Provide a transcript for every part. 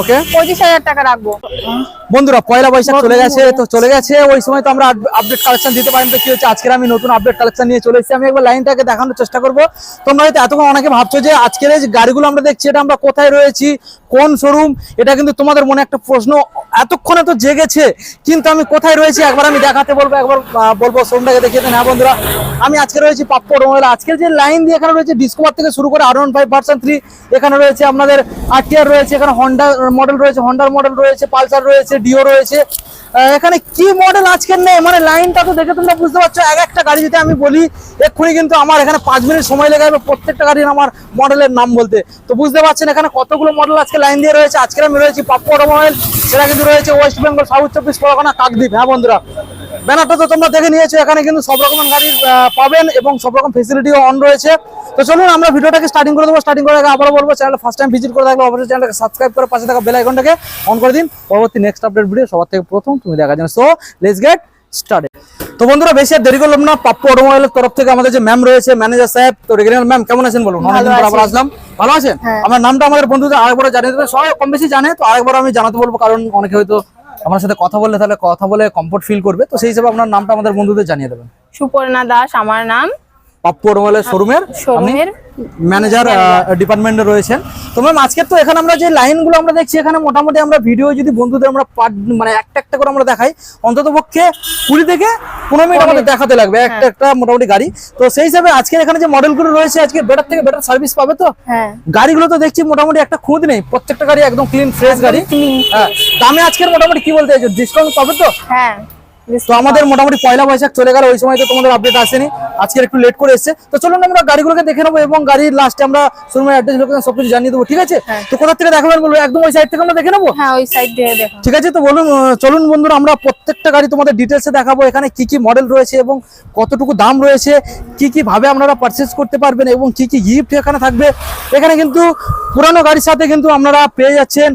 ওকে? পঁচিশ হাজার টাকা রাখব। বন্ধুরা পয়লা বৈশাখ চলে গেছে তো চলে গেছে ওই সময় তো আমরা আপডেট কালেকশন দিতে পারিনি তো কি হচ্ছে? আজকের আমি নতুন আপডেট কালেকশন নিয়ে চলে এসেছি। আমি একবার লাইনটাকে দেখানোর চেষ্টা করব। তোমরা হয়তো এতক্ষণ অনেকে ভাবছ যে আজকের এই যে গাড়িগুলো আমরা দেখছি এটা আমরা কোথায় রয়েছি? কোন শোরুম এটা কিন্তু তোমাদের মনে একটা প্রশ্ন এতক্ষণে তো জেগেছে কিন্তু আমি কোথায় রয়েছি? একবার আমি দেখাতে বলব একবার বলব শোরুমটাকে দেখিয়ে দেন। হ্যাঁ বন্ধুরা আমি আজকে রয়েছি পাপ্পর মোবাইল আজকের যে লাইন দিয়ে এখানে রয়েছে ডিসকভার থেকে শুরু করে R one five version three এখানে রয়েছে আপনাদের আরটিআর রয়েছে এখানে হন্ডা মডেল রয়েছে হন্ডার মডেল রয়েছে পালসার রয়েছে ডিও রয়েছে। এখানে কি মডেল আজকের নেই? মানে লাইনটা তো দেখে তোমরা বুঝতে পারছ, এক একটা গাড়ি যদি আমি বলি, এক্ষুনি কিন্তু আমার এখানে পাঁচ মিনিট সময় লেগে যাবে প্রত্যেকটা গাড়ির আমার মডেলের নাম বলতে। তো বুঝতে পারছেন এখানে কতগুলো মডেল আজকে লাইন দিয়ে রয়েছে? আজকের আমি রয়েছি পাপ্পু অটোমোবাইল, সেটা কিন্তু রয়েছে ওয়েস্ট বেঙ্গল সাউথ চব্বিশ পরগনা কাকদ্বীপ। হ্যাঁ বন্ধুরা? ব্যানারটা তো তোমরা দেখে নিয়েছো এখানে কিন্তু সব রকমের গাড়ি পাবেন এবং সব রকম ফেসিলিটিও অন রয়েছে। তো চলুন আমরা ভিডিওটাকে স্টার্টিং করে দেবো। স্টার্টিং করে আগে আবারও বলব চ্যানেল ফার্স্ট টাইম ভিজিট করে থাকলে অবশ্যই চ্যানেলটাকে সাবস্ক্রাইব করে পাশে থাকা বেল আইকনটাকে অন করে দিন। পরবর্তী নেক্সট আপডেট ভিডিও সবার থেকে প্রথম তুমি দেখার জন্য। সো লেটস গেট স্টার্টেড তো বন্ধুরা বেশি আর দেরি করলাম না। পাপ্পু অটোমোবাইলের তরফ থেকে আমাদের যে ম্যাম রয়েছে ম্যানেজার সাহেব তো রেগুলার ম্যাম কেমন আছেন বলুন? অনেকদিন পর আবার আসলাম। ভালো আছেন? হ্যাঁ। আমার নামটা আমাদের বন্ধুদের আরেকবার জানিয়ে দেবে সবাই কম বেশি জানে তো আরেকবার আমি জানাতে বলব কারণ অনেকে হয়তো আমার সাথে কথা বললে তাহলে কথা বলে কমফোর্ট ফিল করবে। তো সেই হিসাবে আপনার নামটা আমাদের বন্ধুদের জানিয়ে দেবেন। সুপর্ণা দাস, আমার নাম। পাপ্পু অটোমোবাইলের শোরুমের ম্যানেজার ডিপার্টমেন্টে রয়েছেন। তো ম্যাম আজকে তো এখানে আমরা যে লাইনগুলো আমরা দেখছি এখানে মোটামুটি আমরা ভিডিও যদি বন্ধুদের আমরা পার্ট মানে একটা একটা করে আমরা দেখাই অন্তত পক্ষে কুড়ি থেকে পনেরো মিনিট আমাদের দেখাতে লাগবে একটা একটা মোটামুটি গাড়ি। তো সেই হিসাবে আজকে এখানে যে মডেলগুলো রয়েছে আজকে বেটার থেকে বেটার সার্ভিস পাবে তো? হ্যাঁ। গাড়িগুলো তো দেখছি মোটামুটি একটা খুঁত নেই প্রত্যেকটা গাড়ি একদম ক্লিন ফ্রেশ গাড়ি। হ্যাঁ। দামে আজকের মোটামুটি কি বলতে চাইছো? ডিসকাউন্ট পাবে তো? হ্যাঁ। তো আমাদের মোটামুটি পয়লা বৈশাখ চলে গেল ওই সময় তো তোমাদের আপডেট আসেনি। আজকে একটু লেট করে এসেছে। তো চলুন আমরা গাড়িগুলোকে দেখে নেব এবং গাড়ির লাস্টে আমরা শোরুমের অ্যাড্রেস লোকেশন সবকিছু জানিয়ে দেবো ঠিক আছে? হ্যাঁ। তো কোথা থেকে দেখাবেন বলব? একদম ওই সাইড থেকে আমরা দেখে নেব? হ্যাঁ ওই সাইড দিয়ে দেখো। ঠিক আছে তো বলুন চলুন বন্ধুরা আমরা প্রত্যেকটা গাড়ি তোমাদের ডিটেলসে দেখাবো। এখানে কি কি মডেল রয়েছে এবং কতটুকু দাম রয়েছে কি কি ভাবে আপনারা পারচেস করতে পারবেন এবং কি কি গিফট এখানে থাকবে। এখানে কিন্তু পুরানো গাড়ির সাথে কিন্তু আপনারা পেয়ে যাচ্ছেন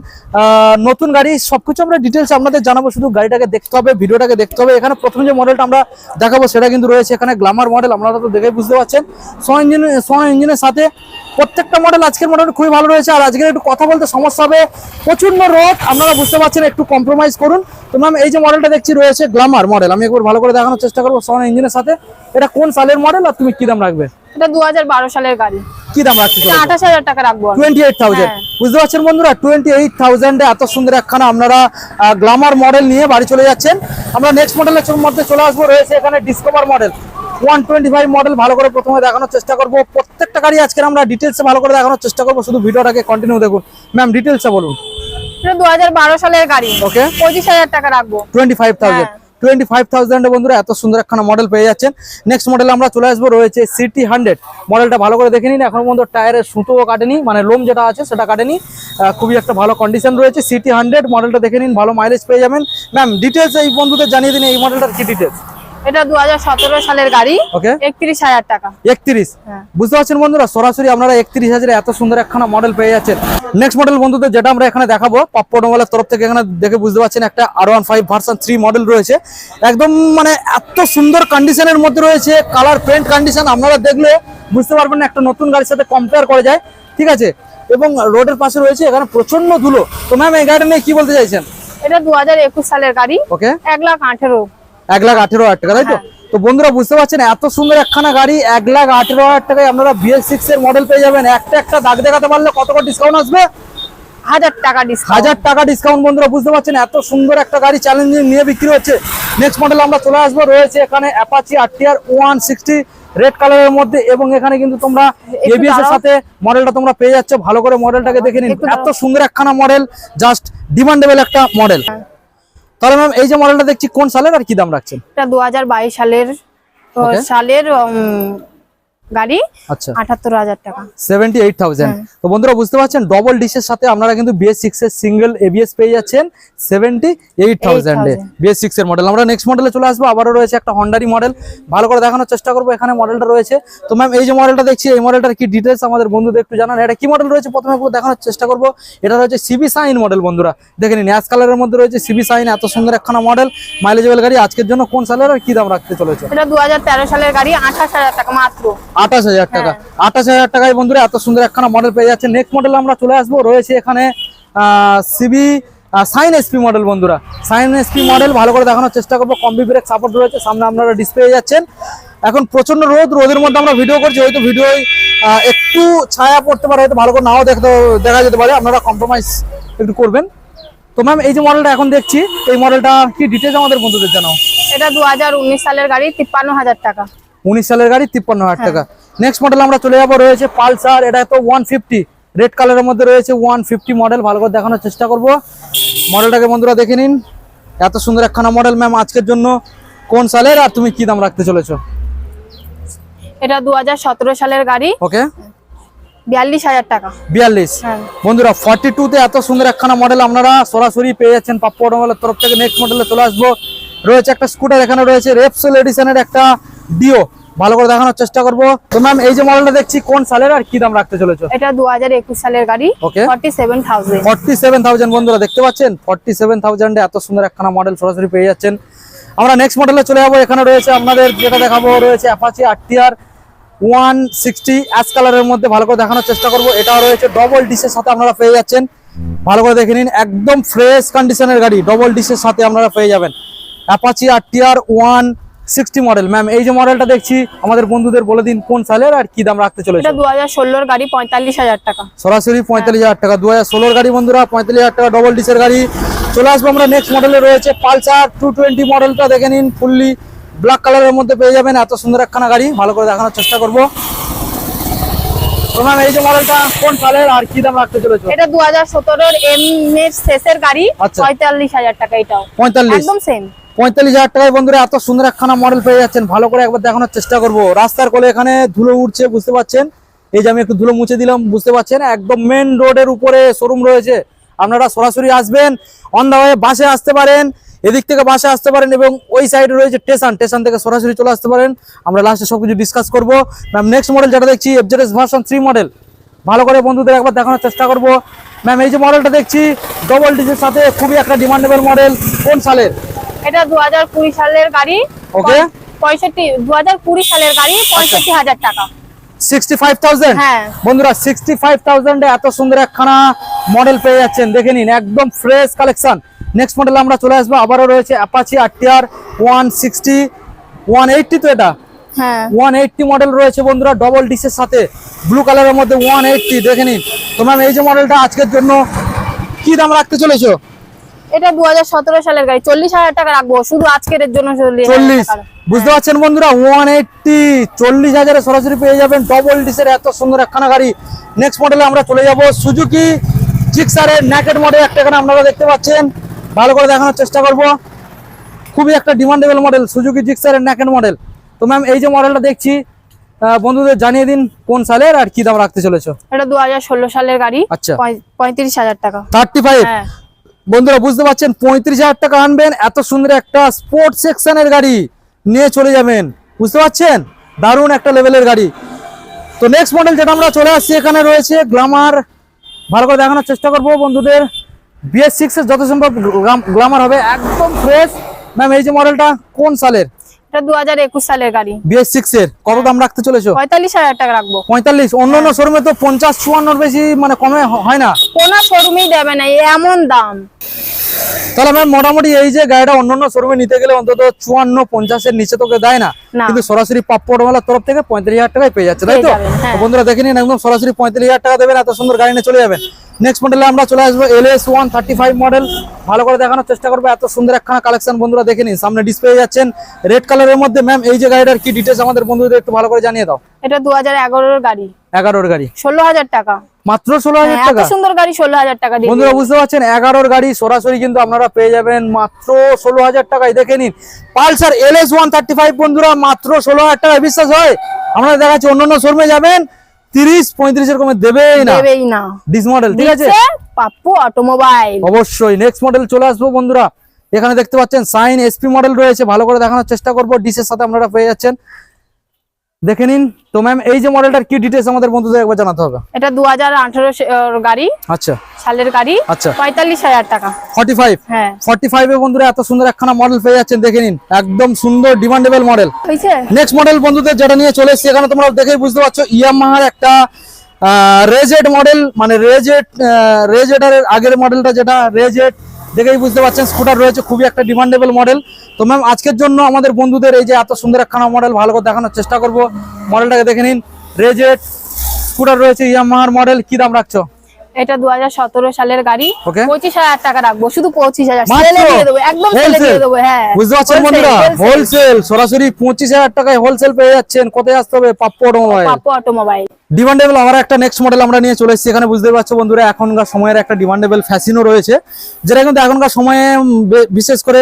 নতুন গাড়ি। সবকিছু আমরা ডিটেলস আপনাদের জানাব। শুধু গাড়িটাকে দেখতে হবে ভিডিওটাকে দেখতে হবে এখানে প্রথম যে মডেলটা আমরা দেখাবো সেটা কিন্তু রয়েছে এখানে গ্লামার মডেল আপনারা তো দেখে বুঝতে পারছেন। সো ইঞ্জিন সো ইঞ্জিনের সাথে প্রত্যেকটা মডেল আজকের মডেল খুবই ভালো রয়েছে। আর আজকের একটু কথা বলতে সমস্যা হবে প্রচণ্ড রোদ, আপনারা বুঝতে পারছেন, একটু কম্প্রোমাইজ করুন। তো ম্যাম এই যে মডেলটা দেখছি রয়েছে গ্লামার মডেল আমি একবার ভালো করে দেখানোর চেষ্টা করব সন ইঞ্জিনের সাথে। এটা কোন সালের মডেল আর তুমি কি দাম রাখবে? এটা দুহাজার বারো সালের গাড়ি। কি দাম আঠাশ হাজার টাকা রাখব আমি। টোয়েন্টি এইট থাউজেন্ড হ্যাঁ। বুঝতে পারছেন বন্ধুরা? টোয়েন্টি এইট থাউজেন্ডে এত সুন্দর একখানা আপনারা গ্লামার মডেল নিয়ে বাড়ি চলে যাচ্ছেন। আমরা নেক্সট মডেলের মধ্যে চলে আসব। রয়েছে এখানে Discover model one twenty five model ভালো করে প্রথমে দেখানোর চেষ্টা করব। প্রত্যেকটা গাড়ি আজকে আমরা ডিটেলসে ভালো করে দেখানোর চেষ্টা করব। শুধু ভিডিওটাকে কন্টিনিউ দেখুন। ম্যাম ডিটেলসে বলুন। এটা দুহাজার বারো সালের গাড়ি। ওকে পঁচিশ হাজার টাকা রাখব। টোয়েন্টি ফাইভ থাউজেন্ড হ্যাঁ। টোয়েন্টি ফাইভ থাউজেন্ডে বন্ধুরা এত সুন্দর একখানা মডেল পেয়ে যাচ্ছেন। নেক্সট মডেল আমরা চলে আসব, রয়েছে সিটি হান্ড্রেড মডেলটা ভালো করে দেখে নিন। এখন পর্যন্ত টায়ারের সুতোও কাটেনি মানে লোম যেটা আছে সেটা কাটেনি। খুবই একটা ভালো কন্ডিশন রয়েছে। সিটি হান্ড্রেড মডেলটা দেখে নিন, ভালো মাইলেজ পেয়ে যাবেন। ম্যাম ডিটেলস এই বন্ধুদের জানিয়ে দিন, এই মডেলটার কি ডিটেলস এটা দুহাজার সতেরো সালের গাড়ি ওকে। একত্রিশ হাজার টাকা। একত্রিশ? হ্যাঁ। বুঝতে পারছেন বন্ধুরা? সরাসরি আপনারা একত্রিশ হাজারে এত সুন্দর একখানা মডেল পেয়ে যাচ্ছেন। নেক্সট মডেল বন্ধুদের যেটা আমরা এখানে দেখাবো পাপ্পো তরফ থেকে এখানে দেখে বুঝতে পারছেন একটা ভার্সন মডেল রয়েছে। একদম মানে এত সুন্দর কন্ডিশনের মধ্যে রয়েছে কালার পেন্ট কন্ডিশন আপনারা দেখলে বুঝতে পারবেন একটা নতুন গাড়ির সাথে কম্পেয়ার করা যায়। ঠিক আছে? এবং রোডের পাশে রয়েছে এখানে প্রচণ্ড ধুলো। তো ম্যাম এই গাড়িটা নিয়ে কি বলতে চাইছেন? এটা দু হাজার একুশ সালের গাড়ি ওকে। এক লাখ আঠেরো। এক লাখ আঠেরো হাজার টাকা তাই তো? তো বন্ধুরা বুঝতে পারছেন এত সুন্দর একখানা গাড়ি এক লাখ আঠেরো হাজার টাকায় আপনারা বিএস সিক্স এর মডেল পেয়ে যাবেন। একটা একটা দাগ দেখাতে পারলে কত করে ডিসকাউন্ট আসবে? হাজার টাকা ডিসকাউন্ট হাজার টাকা ডিসকাউন্ট বন্ধুরা বুঝতে পারছেন এত সুন্দর একটা গাড়ি চ্যালেঞ্জিং নিয়ে বিক্রি হচ্ছে। নেক্সট মডেল আমরা চলে আসব রয়েছে এখানে Apache RTR one sixty red কালারের মধ্যে এবং এখানে কিন্তু তোমরা এবিএস এর সাথে মডেলটা তোমরা পেয়ে যাচ্ছ ভালো করে মডেলটাকে দেখে নিন। এত সুন্দর একখানা মডেল জাস্ট ডিমান্ডেবল একটা মডেল তাহলে ম্যাম এই যে মডেলটা দেখছি কোন সালের আর কি দাম রাখছেন এটা দু হাজার বাইশ সালের. সালের উম, গাড়ি আচ্ছা। আঠাত্তর হাজার টাকা। সেভেন্টি এইট থাউজেন্ড তো বন্ধুরা বুঝতে পারছেন ডবল ডিশের সাথে আপনারা কিন্তু বিএস সিক্স এর সিঙ্গেল এবিএস পেয়ে যাচ্ছেন সেভেন্টি এইট থাউজেন্ডে বিএস সিক্স এর মডেল আমরা নেক্সট মডেলে চলে আসব আবারও রয়েছে একটা হন্ডারি মডেল ভালো করে দেখানোর চেষ্টা করব এখানে মডেলটা রয়েছে। তো ম্যাম এই যে মডেলটা দেখছি এই মডেলটার কি ডিটেলস আমাদের বন্ধুদের একটু জানান। এটা কি মডেল রয়েছে? প্রথমে দেখানোর চেষ্টা করব। এটা রয়েছে সিবি সাইন মডেল বন্ধুরা। দেখে নিন অ্যাশ কালারের মধ্যে রয়েছে সিবি সাইন এত সুন্দর একখানা মডেল মাইলেজেবল গাড়ি আজকের জন্য কোন সালের আর কি দাম রাখতে চলেছে? এটা দু সালের গাড়ি আঠাশ হাজার টাকা মাত্র। আঠাশ হাজার টাকা। আঠাশ হাজার টাকায় বন্ধুরা এত সুন্দর একখানা মডেল পেয়ে যাচ্ছে নেক্সট মডেল আমরা চলে আসব। রয়েছে এখানে সিবি সাইন এসপি মডেল বন্ধুরা। সাইন এসপি মডেল ভালো করে দেখানোর চেষ্টা করব। কম্বি ব্রেক সাপোর্ট রয়েছে সামনে আপনারা ডিসপ্লে যাচ্ছেন। এখন প্রচণ্ড রোদ রোদের মধ্যে আমরা ভিডিও করছি। হয়তো ভিডিও একটু ছায়া পড়তে পারে হয়তো ভালো করে নাও দেখতে দেখা যেতে পারে। আপনারা কম্প্রোমাইজ একটু করবেন। তো ম্যাম এই যে মডেলটা এখন দেখছি এই মডেলটা কি ডিটেলস আমাদের বন্ধুদের জানাও। এটা দু হাজার উনিশ সালের গাড়ি তিপ্পান্ন হাজার টাকা। উনিশ সালের গাড়ি তিপ্পান্ন হাজার টাকা। নেক্সট মডেল আমরা চলে যাব রয়েছে পালসার এটা তো ওয়ান ফিফটি রেড কালারের মধ্যে রয়েছে ওয়ান ফিফটি মডেল ভালো করে দেখানোর চেষ্টা করব। মডেলটাকে বন্ধুরা দেখে নিন। এত সুন্দর একখানা মডেল ম্যাম আজকের জন্য কোন সালের আর তুমি কি দাম রাখতে চলেছো? এটা দু হাজার সতেরো সালের গাড়ি। ওকে বিয়াল্লিশ হাজার টাকা। বিয়াল্লিশ। হ্যাঁ। বন্ধুরা ফর্টি টু তে এত সুন্দর একখানা মডেল আপনারা সরাসরি পেয়ে যাচ্ছেন পাপ্পু অটোমোবাইলের তরফ থেকে। নেক্সট মডেলে চলে আসব। রয়েছে একটা স্কুটার এখানে রয়েছে রেপসোল এডিশনের একটা ডিও ভালো করে দেখানোর চেষ্টা করব। তো ম্যাম এই যে মডেলটা দেখছি কোন সালের আর কি দাম রাখতে চলেছো? এটা দু হাজার একুশ সালের গাড়ি okay forty seven thousand forty seven thousand বন্ধুরা দেখতে পাচ্ছেন? ফর্টি সেভেন থাউজেন্ডে এত সুন্দর একখানা মডেল সরাসরি পেয়ে যাচ্ছেন। আমরা নেক্সট মডেলে চলে যাব। এখানে রয়েছে আপনাদের যেটা দেখাবো রয়েছে Apache RTR one sixty ash কালারের মধ্যে ভালো করে দেখানোর চেষ্টা করব। এটাও রয়েছে ডবল ডিসের সাথে আপনারা পেয়ে যাচ্ছেন। ভালো করে দেখে নিন একদম ফ্রেশ কন্ডিশনের গাড়ি ডবল ডিসের সাথে আপনারা পেয়ে যাবেন। Apache RTR one sixty model ma'am এই যে মডেলটা দেখছি আমাদের বন্ধুদের বলে দিন কোন সালের আর কি দাম রাখতে চলেছে। এটা দু হাজার ষোলোর গাড়ি পঁয়তাল্লিশ হাজার টাকা। সরাসরি পঁয়তাল্লিশ হাজার টাকা। দু হাজার ষোলোর গাড়ি বন্ধুরা পঁয়তাল্লিশ হাজার টাকা ডবল ডিসের গাড়ি। চলে আসব আমরা নেক্সট মডেলে রয়েছে পালসার টু টোয়েন্টি মডেলটা দেখে নিন ফুললি ব্ল্যাক কালারের মধ্যে পেয়ে যাবেন। এত সুন্দর একখানা গাড়ি ভালো করে দেখানোর চেষ্টা করব। ম্যাম এই যে মডেলটা কোন সালের আর কি দাম রাখতে চলেছো? এটা দু হাজার সতেরোর এম এর শেষের গাড়ি আচ্ছা। পঁয়তাল্লিশ হাজার টাকা এটাও। পঁয়তাল্লিশ। একদম সেম পঁয়তাল্লিশ হাজার টাকায় বন্ধুরা এত সুন্দর একখানা মডেল পেয়ে যাচ্ছেন। ভালো করে একবার দেখানোর চেষ্টা করব। রাস্তার কোলে এখানে ধুলো উঠছে বুঝতে পাচ্ছেন এই যে আমি একটু ধুলো মুছে দিলাম, বুঝতে পাচ্ছেন একদম মেন রোডের উপরে শোরুম রয়েছে। আপনারা সরাসরি আসবেন অন দা ওয়ে বাসে আসতে পারেন, এদিক থেকে বাসে আসতে পারেন এবং ওই সাইডে রয়েছে স্টেশন স্টেশন থেকে সরাসরি চলে আসতে পারেন। আমরা লাস্টে সব কিছু ডিসকাস করব। ম্যাম নেক্সট মডেল যেটা দেখছি এফজেডএস ভার্সন থ্রি মডেল ভালো করে বন্ধুদের একবার দেখানোর চেষ্টা করব। ম্যাম এই যে মডেলটা দেখছি ডবল ডিজের সাথে খুবই একটা ডিমান্ডেবল মডেল কোন সালের? এটা দু হাজার কুড়ি সালের গাড়ি। Okay. পঁয়ষট্টি দু হাজার কুড়ি সালের গাড়ি পঁয়ষট্টি হাজার টাকা। হ্যাঁ। বন্ধুরা সিক্সটি ফাইভ থাউজেন্ডে এত সুন্দর একখানা মডেল পেয়ে যাচ্ছেন। দেখে নিন একদম ফ্রেশ কালেকশন নেক্সট মডেল আমরা চলে আসব। আবারও রয়েছে Apache RTR one sixty one eighty তো এটা? হ্যাঁ। ওয়ান এইটটি মডেল রয়েছে বন্ধুরা ডবল ডিসের সাথে। ব্লু কালারের মধ্যে ওয়ান এইটটি দেখে নিন। তো ম্যাম এই যে মডেলটা আজকের জন্য কি দাম রাখতে চলেছো? এটা দু সতেরো সালের গাড়ি। চল্লিশ হাজার টাকা রাখব শুধু আজকের জন্য চল্লিশ। বুঝতে পারছেন বন্ধুরা ওয়ান এইটটি চল্লিশ হাজারে সরাসরি পেয়ে যাবেন। ডবল ডিসের এত সুন্দর একখানা গাড়ি। নেক্সট মডেলে আমরা চলে যাব সুজুকি জিক্সারের ন্যাকেট মডেল একটা এখানে আপনারা দেখতে পাচ্ছেন। ভালো করে দেখানোর চেষ্টা করব। খুবই একটা ডিমান্ডেবল মডেল সুজুকি জিক্সারের ন্যাকেট মডেল তো ম্যাম এই যে মডেলটা দেখছি বন্ধুদের জানিয়ে দিন কোন সালের আর কি দাম রাখতে চলেছো। এটা দু হাজার ষোলো সালের গাড়ি আচ্ছা। পঁয়ত্রিশ হাজার টাকা। থার্টি ফাইভ হ্যাঁ। বন্ধুরা, বুঝতে পারছেন, পঁয়ত্রিশ হাজার টাকা আনবেন, এত সুন্দর একটা স্পোর্ট সেকশনের গাড়ি নিয়ে চলে যাবেন। বুঝতে পারছেন? দারুণ একটা লেভেলের গাড়ি। তো নেক্সট মডেল যেটা আমরা চলে আসছি, এখানে রয়েছে গ্লামার ভালো করে দেখানোর চেষ্টা করব বন্ধুদের। বিএস সিক্স এর যত সম্ভব গ্লামার হবে, একদম ফ্রেশ ম্যাম এই যে মডেলটা কোন সালের? এটা সালের গাড়ি। এর। কত দাম রাখতে চলেছো? টাকা রাখব। শোরুমে তো বেশি মানে কমে হয় না। কোনো শোরুমই দেবে না এমন দাম। তাহলে ম্যাম মোটামুটি এই যে গাড়িটা অন্যান্য শোরুমে নিতে গেলে অন্তত চুয়ান্ন পঞ্চাশের নিচে তোকে দেয় না। কিন্তু সরাসরি পাপ্পু অটোমেলার তরফ থেকে পঁয়তাল্লিশ হাজার টাকায় পেয়ে যাচ্ছে তাই তো? হ্যাঁ। তো বন্ধুরা দেখে নিন একদম সরাসরি পঁয়তাল্লিশ হাজার টাকা দেবেন এত সুন্দর গাড়ি নিয়ে চলে যাবেন। নেক্সট মডেলে আমরা চলে আসব L S one thirty five model ভালো করে দেখানোর চেষ্টা করব। এত সুন্দর একখানা কালেকশন বন্ধুরা দেখে নিন। সামনে ডিসপ্লে যাচ্ছেন। রেড কালারের মধ্যে ম্যাম এই যে গাড়িটার কি ডিটেলস আমাদের বন্ধুদের একটু ভালো করে জানিয়ে দাও। এটা দু হাজার এগারোর গাড়ি। এগারোর গাড়ি। ষোলো হাজার টাকা। মাত্র ষোলো হাজার হ্যাঁ, টাকা? সুন্দর গাড়ি ষোলো হাজার টাকা বন্ধুরা বুঝতে পারছেন? এগারোর গাড়ি সরাসরি কিন্তু আপনারা পেয়ে যাবেন মাত্র ষোলো হাজার টাকায়। দেখে নিন। Pulsar L S one thirty five বন্ধুরা মাত্র ষোলো হাজার টাকায়। বিশ্বাস হয়? আমরা দেখাচ্ছি অন্য অন্য শোরুমে যাবেন। তিরিশ পঁয়ত্রিশের কমে দেবেই না। দেবেই না। ডিস মডেল ঠিক আছে? পাপ্পু অটোমোবাইল অবশ্যই। নেক্সট মডেল চলে আসব বন্ধুরা। এখানে দেখতে পাচ্ছেন সাইন এসপি মডেল রয়েছে। ভালো করে দেখানোর চেষ্টা করব। ডিসের সাথে আপনারা পেয়ে যাচ্ছেন। দেখে নিন। তো ম্যাম এই যে মডেলটার কি ডিটেলস আমাদের বন্ধুদের একবার জানাতে হবে? এটা দু হাজার আঠারো গাড়ি। আচ্ছা। সালের গাড়ি। আচ্ছা। পঁয়তাল্লিশ হাজার টাকা। ফর্টি ফাইভ হ্যাঁ। ফর্টি ফাইভে বন্ধুরা এত সুন্দর একখানা মডেল পেয়ে যাচ্ছেন দেখে নিন। একদম সুন্দর ডিমান্ডেবল মডেল হয়েছে নেক্সট মডেল বন্ধুদের যেটা নিয়ে চলে এসেছি এখানে তোমরা দেখেই বুঝতে পারছ ইয়ামাহার একটা রেজেট মডেল মানে রেজেট রেজেটারের আগের মডেলটা যেটা রেজেট দেখেই বুঝতে পারছেন স্কুটার রয়েছে, খুবই একটা ডিমান্ডেবল মডেল তো ম্যাম আজকের জন্য আমাদের বন্ধুদের এই যে এত সুন্দর একখানা মডেল ভালো করে দেখানোর চেষ্টা করব। মডেলটাকে দেখে নিন। রেজেট স্কুটার রয়েছে ইয়ামাহার মডেল কী দাম রাখছো? এটা দুহাজার সতেরো সালের গাড়ি। পঁচিশ হাজার টাকা রাখব শুধু পঁচিশ হাজার। মাত্র? সেলে দিয়ে দেবো একদম সেলে Wholesale? দিয়ে দেবো হ্যাঁ। বুঝতে পারছেন বন্ধুরা? হোলসেল সরাসরি পঁচিশ হাজার টাকায় হোলসেল পেয়ে যাচ্ছেন। কোথায় আসতে হবে? Pappu automobile Pappu automobile demandable আমার একটা নেক্সট মডেল আমরা নিয়ে চলে এসেছি। এখানে বুঝতে পারছ বন্ধুরা এখনকার সময়ের একটা ডিমান্ডেবল ফ্যাশনও রয়েছে যেটা কিন্তু এখনকার সময়ে বিশেষ করে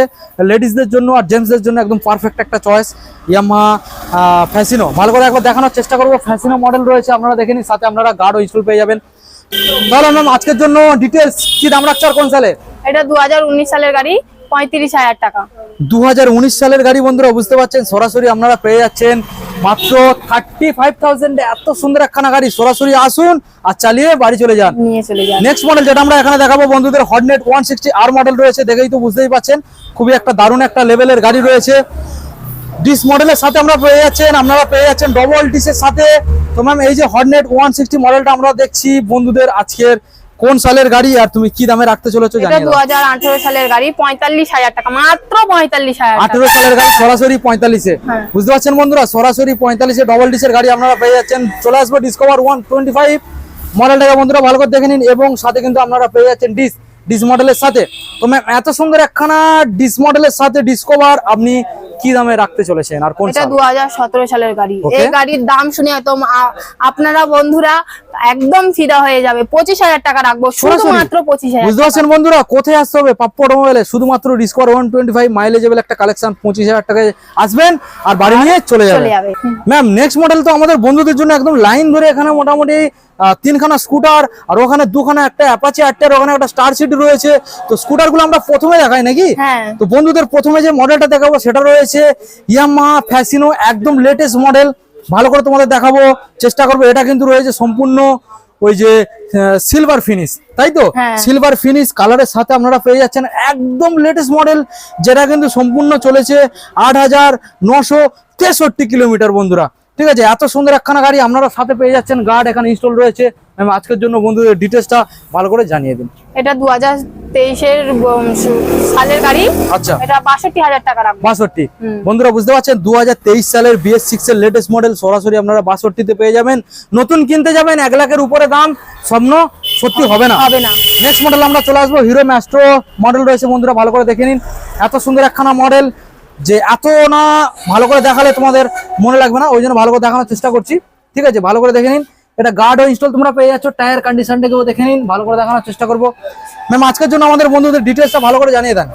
লেডিসদের জন্য আর জেন্টসদের জন্য একদম পারফেক্ট একটা চয়েস ইয়ামা ফ্যাসিনো ভালো করে একবার দেখানোর চেষ্টা করব। ফ্যাসিনো মডেল রয়েছে আপনারা দেখে নিন সাথে আপনারা গার্ড ইনস্টল পেয়ে যাবেন। তাহলে ম্যাম আজকের জন্য ডিটেলস কি দাম রাখছো আর কোন সালে? এটা দুহাজার উনিশ সালের গাড়ি পঁয়ত্রিশ হাজার টাকা। দুহাজার উনিশ সালের গাড়ি বন্ধুরা বুঝতে পারছেন? সরাসরি আপনারা পেয়ে যাচ্ছেন মাত্র থার্টি ফাইভ থাউজেন্ড এত সুন্দর একখানা গাড়ি। সরাসরি আসুন আর চালিয়ে বাড়ি চলে যান। নিয়ে চলে যান। নেক্সট মডেল যেটা আমরা এখানে দেখাবো বন্ধুদের Hornet one sixty R model রয়েছে দেখেই তো বুঝতেই পাচ্ছেন খুবই একটা দারুণ একটা লেভেলের গাড়ি রয়েছে। ডিস মডেলের সাথে আমরা পেয়ে যাচ্ছেন আপনারা পেয়ে যাচ্ছেন ডবল ডিসের সাথে। তো ম্যাম এই যে হর্নেট ওয়ান সিক্সটি মডেলটা আমরা দেখছি বন্ধুদের আজকের কোন সালের গাড়ি আর তুমি কি দামে রাখতে চলেছো জানিয়ে দু সালের গাড়ি পঁয়তাল্লিশ হাজার টাকা মাত্র পঁয়তাল্লিশ হাজার টাকা। আঠেরো সালের গাড়ি সরাসরি পঁয়তাল্লিশে। হ্যাঁ। বুঝতে পারছেন বন্ধুরা? সরাসরি পঁয়তাল্লিশে ডবল ডিসের গাড়ি আপনারা পেয়ে যাচ্ছেন। চলে আসব ডিসকভার ওয়ান টোয়েন্টি ফাইভ মডেলটাকে বন্ধুরা ভালো করে দেখে নিন এবং সাথে কিন্তু আপনারা পেয়ে যাচ্ছেন ডিস ডিস মডেলের সাথে। তো ম্যাম এত সুন্দর একখানা ডিস মডেলের সাথে ডিসকভার আপনি কি দামে রাখতে চলেছেন আর কোন এটা সাল? দু সালের গাড়ি। এই গাড়ির দাম শুনে হয়তো আপনারা বন্ধুরা একদম ফিদা হয়ে যাবে। পঁচিশ হাজার টাকা রাখব শুধুমাত্র পঁচিশ হাজার বুঝতে পারছেন বন্ধুরা? কোথায় আসতে হবে? পাপ্পু অটোমোবাইলে শুধুমাত্র Discover one twenty five mileageable একটা কালেকশন পঁচিশ হাজার টাকায় আসবেন আর বাড়ি নিয়ে চলে যাবে। ম্যাম নেক্সট মডেল তো আমাদের বন্ধুদের জন্য একদম লাইন ধরে এখানে মোটামুটি তিনখানা স্কুটার আর ওখানে দুখানা একটা অ্যাপাচি আটটার ওখানে একটা স্টার সিটি রয়েছে। তো স্কুটারগুলো আমরা প্রথমে দেখাই নাকি? হ্যাঁ। তো বন্ধুদের প্রথমে যে মডেলটা দেখাবো সেটা রয়েছে ইয়ামা ফ্যাসিনো একদম লেটেস্ট মডেল ভালো করে তোমাদের দেখাবো চেষ্টা করব। এটা কিন্তু রয়েছে সম্পূর্ণ ওই যে সিলভার ফিনিশ তাই তো। সিলভার ফিনিশ কালারের সাথে আপনারা পেয়ে যাচ্ছেন একদম লেটেস্ট মডেল যেটা কিন্তু সম্পূর্ণ চলেছে আট হাজার নশো তেষট্টি কিলোমিটার বন্ধুরা। ঠিক আছে এত সুন্দর একখানা গাড়ি আপনারা সাথে পেয়ে যাচ্ছেন গার্ড এখানে ইনস্টল রয়েছে। ম্যাম আজকের জন্য বন্ধুদের ডিটেলসটা ভালো করে জানিয়ে দিন। এটা দু হাজার তেইশের সালের গাড়ি। আচ্ছা। এটা বাষট্টি হাজার টাকা বাষট্টি। বন্ধুরা বুঝতে পারছেন? দু হাজার তেইশ সালের বিএস সিক্স এর লেটেস্ট মডেল সরাসরি আপনারা বাষট্টিতে পেয়ে যাবেন। নতুন কিনতে যাবেন এক লাখের উপরে দাম স্বপ্ন সত্যি হবে না। হবে না। নেক্সট মডেল আমরা চলে আসব হিরো ম্যাস্ট্রো মডেল রয়েছে বন্ধুরা ভালো করে দেখে নিন। এত সুন্দর একখানা মডেল যে এত না ভালো করে দেখালে তোমাদের মনে লাগবে না ওই জন্য ভালো করে দেখানোর চেষ্টা করছি। ঠিক আছে? ভালো করে দেখে নিন। এটা গার্ড ও ইনস্টল তোমরা পেয়ে যাচ্ছ। টায়ার কন্ডিশনটাকেও দেখে নিন। ভালো করে দেখানোর চেষ্টা করব। ম্যাম আজকের জন্য আমাদের বন্ধুদের ডিটেলসটা ভালো করে জানিয়ে দেন।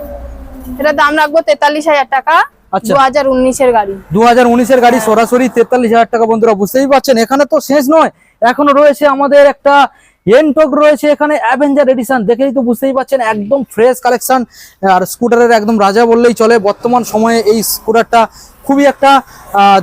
এটা দাম রাখব তেতাল্লিশ হাজার টাকা। আচ্ছা। দু হাজার উনিশের গাড়ি। দু হাজার উনিশের গাড়ি সরাসরি তেতাল্লিশ হাজার টাকা বন্ধুরা বুঝতেই পারছেন। এখানে তো শেষ নয়। এখনও রয়েছে আমাদের একটা এনটক রয়েছে এখানে অ্যাভেঞ্জার এডিশন দেখেই তো বুঝতেই পাচ্ছেন, একদম ফ্রেশ কালেকশন আর স্কুটারের একদম রাজা বললেই চলে, বর্তমান সময়ে এই স্কুটারটা খুবই একটা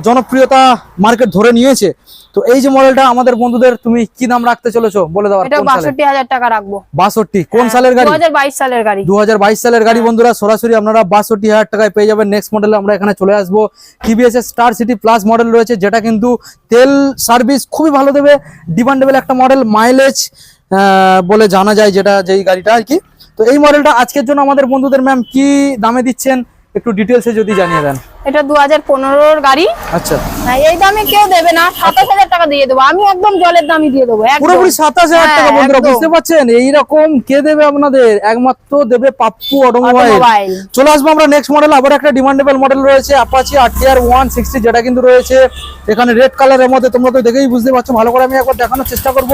জনপ্রিয়তা মার্কেট ধরে নিয়েছে। তো এই যে মডেলটা আমাদের বন্ধুদের তুমি কি দাম রাখতে চলেছো? বলে দাও এটা বাষট্টি হাজার টাকা রাখব। বাষট্টি কোন সালের গাড়ি? দু হাজার বাইশ সালের গাড়ি। দু হাজার বাইশ সালের গাড়ি বন্ধুরা সরাসরি আপনারা বাষট্টি হাজার টাকায় পেয়ে যাবেন। নেক্সট মডেলে আমরা এখানে চলে আসব। টিভিএস এর স্টার সিটি প্লাস মডেল রয়েছে যেটা কিন্তু তেল সার্ভিস খুবই ভালো দেবে। ডিমান্ডেবল একটা মডেল মাইলেজ বলে জানা যায় যেটা যেই গাড়িটা আর কি। তো এই মডেলটা আজকের জন্য আমাদের বন্ধুদের ম্যাম কি দামে দিচ্ছেন? একটু ডিটেলসে যদি জানিয়ে দেন। এটা দু হাজার পনেরোর গাড়ি। আচ্ছা। হ্যাঁ, এই দামে কেউ দেবে না সাতাশ হাজার টাকা দিয়ে দেবো। আমি একদম জলের দামই দিয়ে দেবো। পুরোপুরি সাতাশ হাজার টাকা হ্যাঁ, বন্ধুরা। বুঝতে পারছেন? এইরকম কে দেবে আপনাদের? একমাত্র দেবে পাপ্পু অটোমোবাইল চলে আসব আমরা নেক্সট মডেল আবার একটা ডিমান্ডেবল মডেল রয়েছে আরটিআর ওয়ান সিক্সটি যেটা কিন্তু রয়েছে। এখানে রেড কালারের মধ্যে তোমরা তো দেখেই বুঝতে পারছ। ভালো করে আমি একবার দেখানোর চেষ্টা করব।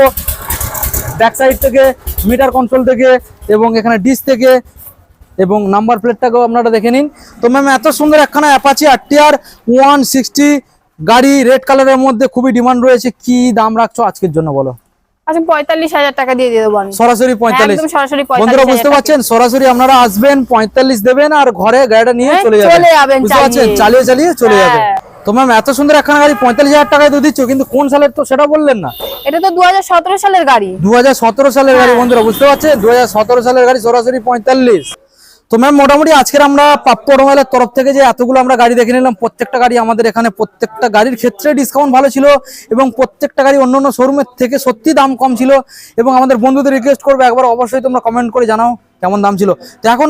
ব্যাক সাইড থেকে মিটার কন্ট্রোল থেকে এবং এখানে ডিস থেকে। এবং নাম্বার প্লেটটাকেও আপনারা দেখে নিন। তো ম্যাম এত সুন্দর একখানা অ্যাপাচি আরটিআর ওয়ান সিক্সটি গাড়ি রেড কালারের মধ্যে খুবই ডিমান্ড রয়েছে। কি দাম রাখছো আজকের জন্য বলো? আচ্ছা সরাসরি বন্ধুরা বুঝতে পারছেন সরাসরি আপনারা আসবেন পঁয়তাল্লিশ দেবেন আর ঘরে গাড়িটা নিয়ে হ্যাঁ, চলে চলে যাবেন যাবেন বুঝতে পারছেন চালিয়ে। চালিয়ে চলে যাবেন। হ্যাঁ। তো ম্যাম এত সুন্দর একখানা গাড়ি পঁয়তাল্লিশ হাজার টাকায় তো দিচ্ছ কিন্তু কোন সালের তো সেটা বললেন না। এটা তো দু সালের গাড়ি। দু সালের গাড়ি হ্যাঁ। বন্ধুরা বুঝতে পারছেন দু সালের গাড়ি সরাসরি পঁয়তাল্লিশ। তো ম্যাম মোটামুটি আজকের আমরা প্রাপ্য অটোমোবাইলের তরফ থেকে যে এতগুলো আমরা গাড়ি দেখে নিলাম, প্রত্যেকটা গাড়ি আমাদের এখানে প্রত্যেকটা গাড়ির ক্ষেত্রে ডিসকাউন্ট ভালো ছিল এবং প্রত্যেকটা গাড়ি অন্য অন্য শোরুমের থেকে সত্যি দাম কম ছিল এবং আমাদের বন্ধুদের রিকোয়েস্ট করব, একবার অবশ্যই তোমরা কমেন্ট করে জানাও কেমন দাম ছিল। তো এখন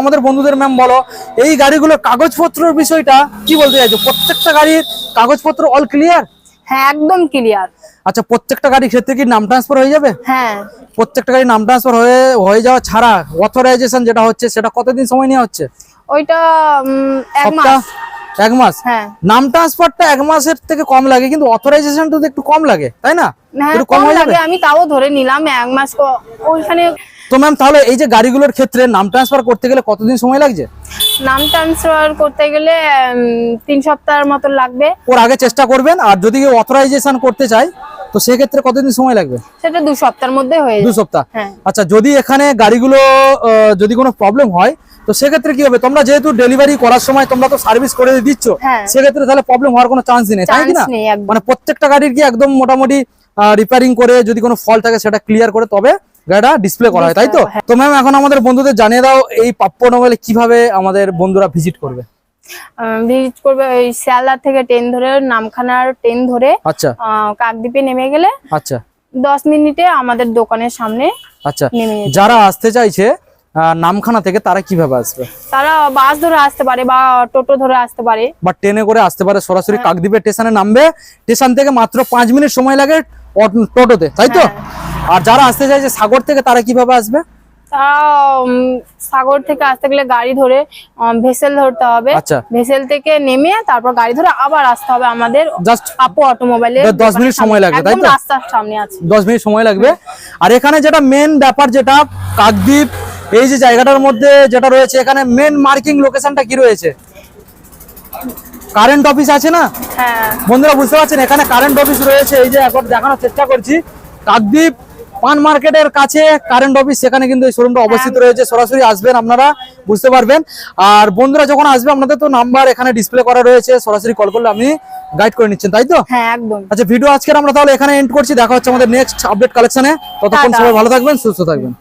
আমাদের বন্ধুদের ম্যাম বলো, এই গাড়িগুলোর কাগজপত্রের বিষয়টা কি বলতে চাইছো? প্রত্যেকটা গাড়ির কাগজপত্র অল ক্লিয়ার হ্যাঁ একদম ক্লিয়ার আচ্ছা প্রত্যেকটা গাড়ির ক্ষেত্রে কি নাম ট্রান্সফার হয়ে যাবে? হ্যাঁ। প্রত্যেকটা গাড়ি নাম ট্রান্সফার হয়ে হয়ে যাওয়া ছাড়া অথরাইজেশন যেটা হচ্ছে সেটা কতদিন সময় নেওয়া হচ্ছে? ওইটা এক মাস। এক মাস? হ্যাঁ। নাম ট্রান্সফারটা এক মাসের থেকে কম লাগে কিন্তু অথরাইজেশনটা তো একটু কম লাগে তাই না? হ্যাঁ একটু কম লাগে আমি তাও ধরে নিলাম এক মাস ওইখানে তো ম্যাম তাহলে এই যে গাড়িগুলোর ক্ষেত্রে নাম ট্রান্সফার করতে গেলে কতদিন সময় লাগছে? নাম ট্রান্সফার করতে গেলে তিন সপ্তাহের মতো লাগবে। ওর আগে চেষ্টা করবেন আর যদি অথরাইজেশন করতে চায় তো সেক্ষেত্রে কতদিন সময় লাগবে? সেটা দু সপ্তাহের মধ্যে হয়ে দু সপ্তাহ? হ্যাঁ। আচ্ছা যদি এখানে গাড়িগুলো যদি কোনো প্রবলেম হয় তো সেক্ষেত্রে কি হবে? তোমরা যেহেতু ডেলিভারি করার সময় তোমরা তো সার্ভিস করে দিচ্ছ হ্যাঁ। সেক্ষেত্রে তাহলে প্রবলেম হওয়ার কোনো চান্স নেই তাই না? মানে প্রত্যেকটা গাড়ির কি একদম মোটামুটি রিপেয়ারিং করে যদি কোনো ফল থাকে সেটা ক্লিয়ার করে তবে গাড়িটা ডিসপ্লে করা হয় তাই তো? হ্যাঁ। তো ম্যাম এখন আমাদের বন্ধুদের জানিয়ে দাও এই প্রাপ্য মোবাইলে কীভাবে আমাদের বন্ধুরা ভিজিট করবে? ভিজিট করবে ওই শিয়ালদার থেকে ট্রেন ধরে নামখানার ট্রেন ধরে আচ্ছা। কাকদ্বীপে নেমে গেলে আচ্ছা। দশ মিনিটে আমাদের দোকানের সামনে আচ্ছা। যারা আসতে চাইছে নামখানা থেকে তারা কীভাবে আসবে? তারা বাস ধরে আসতে পারে বা টোটো ধরে আসতে পারে। বা ট্রেনে করে আসতে পারে সরাসরি হ্যাঁ। কাকদ্বীপের স্টেশনে নামবে। স্টেশন থেকে মাত্র পাঁচ মিনিট সময় লাগে টোটোতে তাই তো হ্যাঁ। আর যারা আসতে চাইছে সাগর থেকে তারা কীভাবে আসবে তারা সাগর থেকে আসতে গেলে গাড়ি ধরে ভেসেল ধরতে হবে আচ্ছা। ভেসেল থেকে নেমে তারপর গাড়ি ধরে আবার আসতে হবে আমাদের জাস্ট আপু অটোমোবাইলে দশ- দশ মিনিট সময় লাগবে, তাই তো? রাস্তার সামনে আছে দশ মিনিট সময় লাগবে আর এখানে যেটা মেন ব্যাপার যেটা কাকদ্বীপ এই যে জায়গাটার মধ্যে যেটা রয়েছে এখানে মেন মার্কিং লোকেশনটা কি রয়েছে কারেন্ট অফিস আছে না? হ্যাঁ। বন্ধুরা বুঝতে পারছেন এখানে কারেন্ট অফিস রয়েছে এই যে একবার দেখানোর চেষ্টা করছি। কাকদ্বীপ পান মার্কেটের কাছে কারেন্ট অফিস সেখানে কিন্তু এই শোরুমটা অবস্থিত রয়েছে। সরাসরি আসবেন আপনারা বুঝতে পারবেন। আর বন্ধুরা যখন আসবে আপনাদের তো নাম্বার এখানে ডিসপ্লে করা রয়েছে। সরাসরি কল করলে আপনি গাইড করে নিচ্ছেন তাই তো? হ্যাঁ একদম। আচ্ছা ভিডিও আজকের আমরা তাহলে এখানে এন্ড করছি। দেখা হচ্ছে আমাদের নেক্সট আপডেট কালেকশনে ততক্ষণ সবাই ভালো থাকবেন সুস্থ থাকবেন।